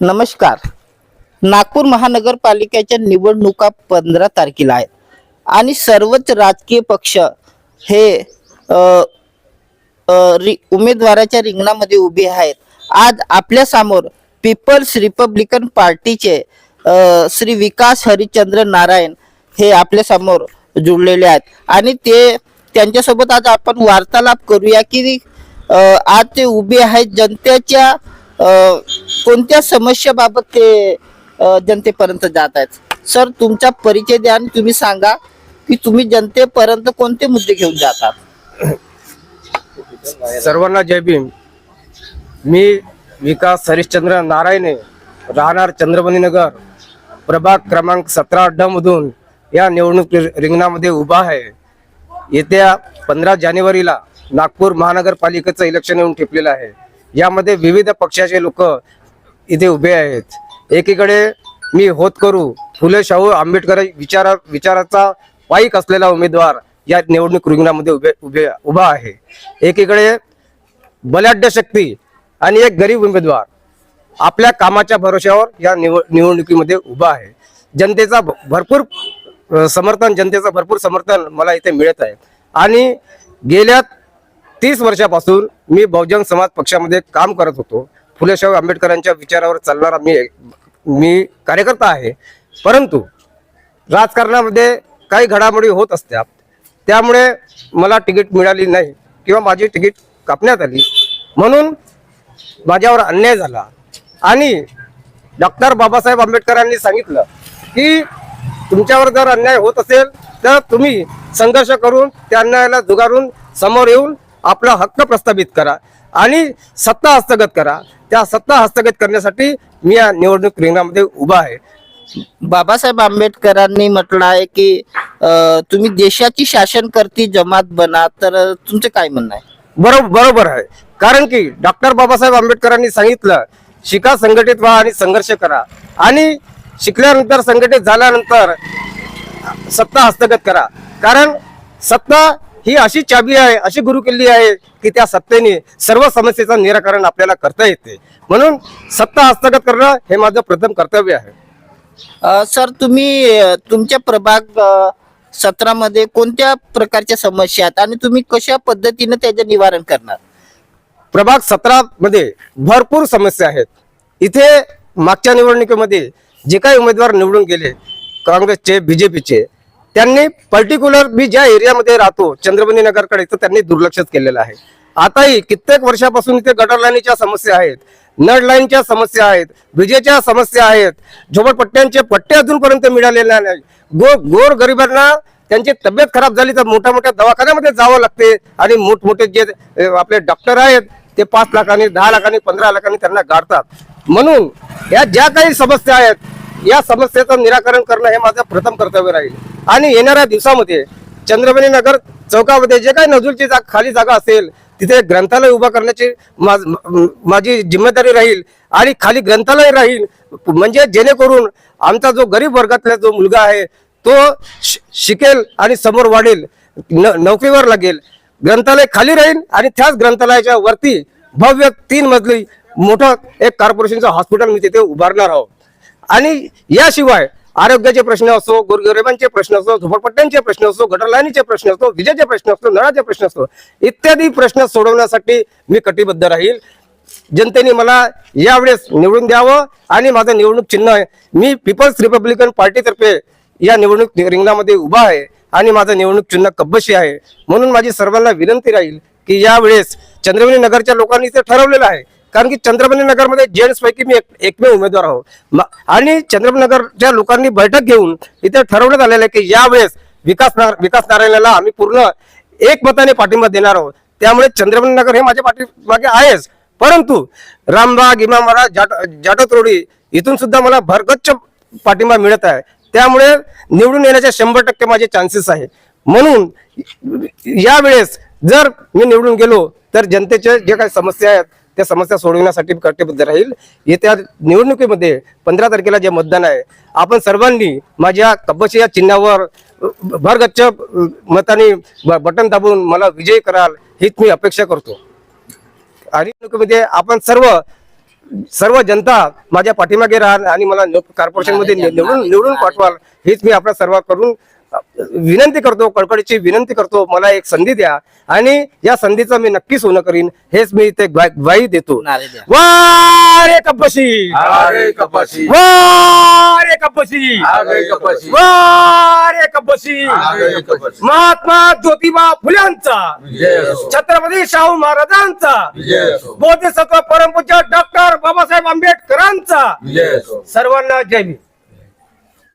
नमस्कार. नागपूर महानगरपालिकेच्या निवडणुका पंधरा तारखेला आहेत. आणि सर्वच राजकीय पक्ष हे रि उमेदवाराच्या रिंगणामध्ये उभे आहेत. आज आपल्यासमोर पीपल्स रिपब्लिकन पार्टीचे श्री विकास हरिचंद्र नारायण हे आपल्यासमोर जुळलेले आहेत. आणि ते त्यांच्यासोबत आज आपण वार्तालाप करूया की आज ते उभे आहेत जनतेच्या कोणत्या समस्याबाबत ते जनतेपर्यंत जात आहेत सर तुमचा परिचय द्या आणि तुम्ही सांगा की तुम्ही जनतेपर्यंत कोणते मुद्दे घेऊन जातात सर्वांना जय भीम. मी विकास हरिश्चंद्र नारायणे राहणार चंद्रबनी नगर प्रभाग क्रमांक सतरा अड्डा मधून या निवडणूक रिंगणामध्ये उभा आहे. येत्या पंधरा जानेवारीला नागपूर महानगरपालिकेचं इलेक्शन येऊन ठेपलेलं आहे. यामध्ये विविध पक्षाचे लोक इथे उभे आहेत. एकीकडे मी होत करू फुले शाहू आंबेडकर विचारा विचाराचा पाईक असलेला उमेदवार या निवडणूक रिंगणामध्ये उभे उभे उभा आहे. एकीकडे बलाढ्य शक्ती आणि एक गरीब उमेदवार आपल्या कामाच्या भरोश्यावर या निव निवडणुकीमध्ये उभा आहे. जनतेचा भ- भरपूर समर्थन जनतेचं भरपूर समर्थन मला इथे मिळत आहे. आणि गेल्या तीस वर्षापासून मी बहुजन समाज पक्षामध्ये काम करत होतो. फुलेशाहू आंबेडकरांच्या विचारावर चालणारा मी मी कार्यकर्ता आहे. परंतु राजकारणामध्ये काही घडामोडी होत असतात. त्यामुळे मला तिकीट मिळाली नाही किंवा माझी तिकीट कापण्यात आली. म्हणून माझ्यावर अन्याय झाला. आणि डॉक्टर बाबासाहेब आंबेडकरांनी सांगितलं की तुमच्यावर जर अन्याय होत असेल तर तुम्ही संघर्ष करून त्या अन्यायाला जुगारून समोर येऊन आपला हक्क प्रस्थापित करा आणि सत्ता हस्तगत करा. त्या सत्ता हस्तगत करण्यासाठी मी या निवडणूक रिंगणामध्ये उभा आहे. बाबासाहेब आंबेडकरांनी म्हटलं आहे की तुम्ही देशाची शासन करती जमात बना तर तुमचं काय म्हणणं आहे? बरोबर बरोबर आहे. कारण की डॉक्टर बाबासाहेब आंबेडकरांनी सांगितलं शिका संघटित व्हा आणि संघर्ष करा. आणि शिकल्यानंतर संघटित झाल्यानंतर सत्ता हस्तगत करा. कारण सत्ता ही अशी चाबी आहे अशी गुरुकिल्ली आहे की त्या सत्तेने सर्व समस्येचं निराकरण आपल्याला करता येते. म्हणून सत्ता हस्तगत करणं हे माझं प्रथम कर्तव्य आहे. सर तुम्ही तुमच्या प्रभाग सतरामध्ये कोणत्या प्रकारच्या समस्या आहेत आणि तुम्ही कशा पद्धतीने त्याचे निवारण करणार? प्रभाग सतरा मध्ये भरपूर समस्या आहेत. इथे मागच्या निवडणुकीमध्ये जे काही उमेदवार निवडून गेले काँग्रेसचे बीजेपीचे त्यांनी पर्टिक्युलर मी ज्या एरियामध्ये राहतो चंद्रबंदी नगरकडे तर त्यांनी दुर्लक्षच केलेलं आहे. आताही कित्येक वर्षापासून इथे गटर लाईनीच्या समस्या आहेत नळ लाईनच्या समस्या आहेत विजेच्या समस्या आहेत झोपडपट्ट्यांचे पट्टे अजूनपर्यंत मिळालेले नाही. गो गोर गरिबांना त्यांची तब्येत खराब झाली तर मोठ्या मोठ्या दवाखान्यामध्ये जावं लागते. आणि मोठमोठे जे आपले डॉक्टर आहेत ते पाच लाखांनी दहा लाखांनी पंधरा लाखांनी त्यांना गाडतात म्हणून या ज्या काही समस्या आहेत या समस्येचं निराकरण करणं हे माझं प्रथम कर्तव्य राहील. आणि येणाऱ्या दिवसामध्ये चंद्रबनी नगर चौकामध्ये जे काही नजूलची जा खाली जागा असेल तिथे ग्रंथालय उभा करण्याची माझी जिम्मेदारी राहील आणि खाली ग्रंथालय राहील. म्हणजे जेणेकरून आमचा जो गरीब वर्गातला जो मुलगा आहे तो शिकेल आणि समोर वाढेल. न- नोकरीवर लागेल. ग्रंथालय खाली राहील आणि त्याच ग्रंथालयाच्या वरती भव्य तीन मजली मोठं एक कॉर्पोरेशनचं हॉस्पिटल मी तिथे उभारणार आहोत आणि याशिवाय आरोग्याचे प्रश्न असो गोरगरिबांचे प्रश्न असो झोपडपट्ट्यांचे प्रश्न असो गटरलाईनीचे प्रश्न असो विजेचे प्रश्न असो नळाचे प्रश्न असो इत्यादी प्रश्न सोडवण्यासाठी मी कटिबद्ध राहील. जनतेने मला यावेळेस निवडून द्यावं आणि माझं निवडणूक चिन्ह आहे. मी पीपल्स रिपब्लिकन पार्टीतर्फे या निवडणूक रिंगणामध्ये उभा आहे आणि माझं निवडणूक चिन्ह कब्बशी आहे. म्हणून माझी सर्वांना विनंती राहील की यावेळेस चंद्रवणी नगरच्या लोकांनी ते ठरवलेलं आहे कारण की चंद्रमणी नगरमध्ये जेंट्स पैकी मी एक- एकमेव उमेदवार आहोत म- आणि चंद्रबनी नगरच्या लोकांनी बैठक घेऊन इथे ठरवण्यात आलेलं आहे की यावेळेस विकास विकास नारायणाला आम्ही पूर्ण एकमताने पाठिंबा देणार आहोत. त्यामुळे चंद्रमणी नगर हे माझ्या पाठीमागे आहेच. परंतु रामबाग इमामवाडा जाट जाटत रोडी इथून सुद्धा मला भरगच्च पाठिंबा मिळत आहे. त्यामुळे निवडून येण्याचे शंभर टक्के माझे चान्सेस आहे म्हणून यावेळेस जर मी निवडून गेलो तर जनतेच्या जे काही समस्या आहेत त्या समस्या सोडवण्यासाठी कटिबद्ध राहील. येत्या निवडणुकीमध्ये पंधरा तारखेला जे मतदान आहे आपण सर्वांनी माझ्या कब्बशी या चिन्हावर भरगच्च मताने बटन दाबून मला विजयी कराल हीच मी अपेक्षा करतो. आणि निवडणुकीमध्ये आपण सर्व सर्व जनता माझ्या पाठीमागे राहाल आणि मला कॉर्पोरेशनमध्ये निवडून निवडून पाठवाल हेच मी आपल्या सर्वांकडून अ, विनंती करतो कळकळीची विनंती करतो मला एक संधी द्या आणि या संधीचं मी नक्की सोनं करीन हेच मी ते ग्वा- ग्वाही देतो. वारे कपशी! आगे कपाशी! वारे कपशी! वारे कपशी! महात्मा ज्योतिबा फुल्यांचा! छत्रपती शाहू महाराजांचा! बोधिसत्व परमपूज्य डॉक्टर बाबासाहेब आंबेडकरांचा! सर्वांना जय